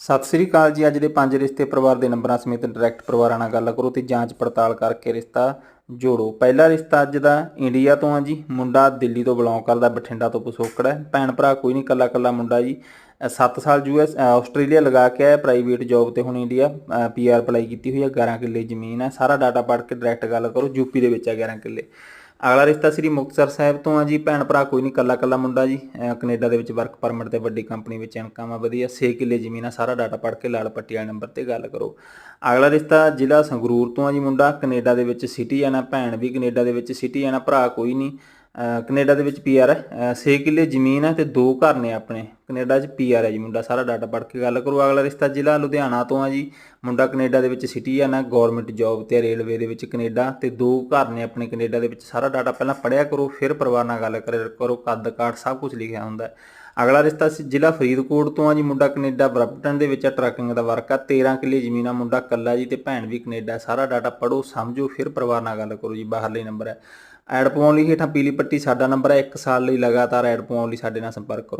ਸਤਿ ਸ੍ਰੀ ਅਕਾਲ ਜੀ, ਅੱਜ ਦੇ ਪੰਜ ਰਿਸ਼ਤੇ ਪਰਿਵਾਰ ਦੇ ਨੰਬਰਾਂ ਸਮੇਤ ਡਾਇਰੈਕਟ ਪਰਿਵਾਰਾਂ ਨਾਲ ਗੱਲ ਕਰੋ ਤੇ ਜਾਂਚ ਪੜਤਾਲ ਕਰਕੇ ਰਿਸ਼ਤਾ ਜੋੜੋ। ਪਹਿਲਾ ਰਿਸ਼ਤਾ ਅੱਜ ਦਾ ਇੰਡੀਆ ਤੋਂ ਆ ਜੀ, ਮੁੰਡਾ ਦਿੱਲੀ ਤੋਂ ਬਿਲੋਂਗ ਕਰਦਾ, ਬਠਿੰਡਾ ਤੋਂ ਪਸੋਕੜ ਹੈ। ਭੈਣ ਭਰਾ ਕੋਈ ਨਹੀਂ ਕੱਲਾ ਕੱਲਾ ਮੁੰਡਾ ਜੀ। 7 ਸਾਲ ਯੂਐਸ ਆਸਟ੍ਰੇਲੀਆ ਲਗਾ ਕੇ ਆਇਆ ਪ੍ਰਾਈਵੇਟ ਜੌਬ ਤੇ ਹੁਣ ਇੰਡੀਆ ਪੀਆਰ ਅਪਲਾਈ ਕੀਤੀ ਹੋਈ ਹੈ 11 ਕਿੱਲੇ ਜ਼ਮੀਨ ਹੈ। ਸਾਰਾ ਡਾਟਾ ਪੜ੍ਹ ਕੇ ਡਾਇਰੈਕਟ ਗੱਲ ਕਰੋ ਯੂਪੀ ਦੇ ਵਿੱਚ ਹੈ 11 ਕਿੱਲੇ। ਅਗਲਾ ਰਿਸ਼ਤਾ ਸ੍ਰੀ ਮੁਕਤਸਰ ਸਾਹਿਬ ਤੋਂ ਆ ਜੀ। ਭੈਣ ਭਰਾ ਕੋਈ ਨਹੀਂ ਕੱਲਾ ਕੱਲਾ ਮੁੰਡਾ ਜੀ। ਅਹ ਕੈਨੇਡਾ ਦੇ ਵਿੱਚ ਵਰਕ ਪਰਮਿਟ ਤੇ ਵੱਡੀ ਕੰਪਨੀ ਵਿੱਚ ਇਨਕਮ ਆ ਵਧੀਆ। 6 ਕਿੱਲੇ ਜ਼ਮੀਨ ਆ ਸਾਰਾ ਡਾਟਾ ਪੜ੍ਹ ਕੇ ਲਾਲ ਪੱਟੀ ਵਾਲੇ ਨੰਬਰ ਤੇ ਗੱਲ ਕਰੋ। ਅਗਲਾ ਰਿਸ਼ਤਾ ਜ਼ਿਲ੍ਹਾ ਸੰਗਰੂਰ ਤੋਂ ਆ ਜੀ ਮੁੰਡਾ। ਕੈਨੇਡਾ ਦੇ ਵਿੱਚ ਸਿਟੀ ਆ ਨਾ ਭੈਣ ਵੀ, ਕੈਨੇਡਾ ਦੇ ਵਿੱਚ ਸਿਟੀ ਆ ਨਾ ਭਰਾ ਕੋਈ ਨਹੀਂ। ਕੈਨੇਡਾ ਦੇ ਵਿੱਚ ਪੀਆਰ ਹੈ। 6 ਕਿੱਲੇ ਜ਼ਮੀਨ ਹੈ ਤੇ ਦੋ ਘਰ ਨੇ ਆਪਣੇ। ਕੈਨੇਡਾ 'ਚ ਪੀਆਰ ਹੈ ਜੀ ਮੁੰਡਾ, ਸਾਰਾ ਡਾਟਾ ਪੜ੍ਹ ਕੇ ਗੱਲ ਕਰੋ। ਅਗਲਾ ਰਿਸ਼ਤਾ ਜ਼ਿਲ੍ਹਾ ਲੁਧਿਆਣਾ ਤੋਂ ਆ ਜੀ। ਮੁੰਡਾ ਕੈਨੇਡਾ ਦੇ ਵਿੱਚ ਸਿਟੀ ਆ ਨਾ ਗਵਰਨਮੈਂਟ ਜੌਬ ਤੇ ਰੇਲਵੇ ਦੇ ਵਿੱਚ ਕੈਨੇਡਾ ਤੇ ਦੋ ਘਰ ਨੇ ਆਪਣੇ ਕੈਨੇਡਾ ਦੇ ਵਿੱਚ। ਸਾਰਾ ਡਾਟਾ ਪਹਿਲਾਂ ਪੜਿਆ ਕਰੋ, ਫਿਰ ਪਰਿਵਾਰ ਨਾਲ ਗੱਲ ਕਰਿਆ ਕਰੋ ਕੱਦ ਕਾਠ ਸਭ ਕੁਝ ਲਿਖਿਆ ਹੁੰਦਾ ਹੈ। ਅਗਲਾ ਰਿਸ਼ਤਾ ਸੀ ਜ਼ਿਲ੍ਹਾ ਫਰੀਦਕੋਟ ਤੋਂ ਆ ਜੀ, ਮੁੰਡਾ ਕੈਨੇਡਾ ਬਰਪਟਨ ਦੇ ਵਿੱਚ ਆ, ਟਰੱਕਿੰਗ ਦਾ ਵਰਕ ਆ 13 ਕਿੱਲੇ ਜ਼ਮੀਨ ਆ, ਮੁੰਡਾ ਕੱਲਾ ਜੀ ਤੇ ਭੈਣ ਵੀ ਕੈਨੇਡਾ, ਸਾਰਾ ਡਾਟਾ ਪੜੋ ਸਮਝੋ, ਫਿਰ ਪਰਿਵਾਰ ਨਾਲ ਗੱਲ ਕਰੋ ਜੀ, ਬਾਹਰਲੇ ਨੰਬਰ ਹੈ ਐਡ ਪਾਉਣ ਲਈ ਹੇਠਾਂ ਪੀਲੀ ਪੱਟੀ ਸਾਡਾ ਨੰਬਰ ਹੈ 1 ਸਾਲ ਲਈ ਲਗਾਤਾਰ ਐਡ ਪਾਉਣ ਲਈ ਸਾਡੇ ਨਾਲ ਸੰਪਰਕ ਕਰੋ।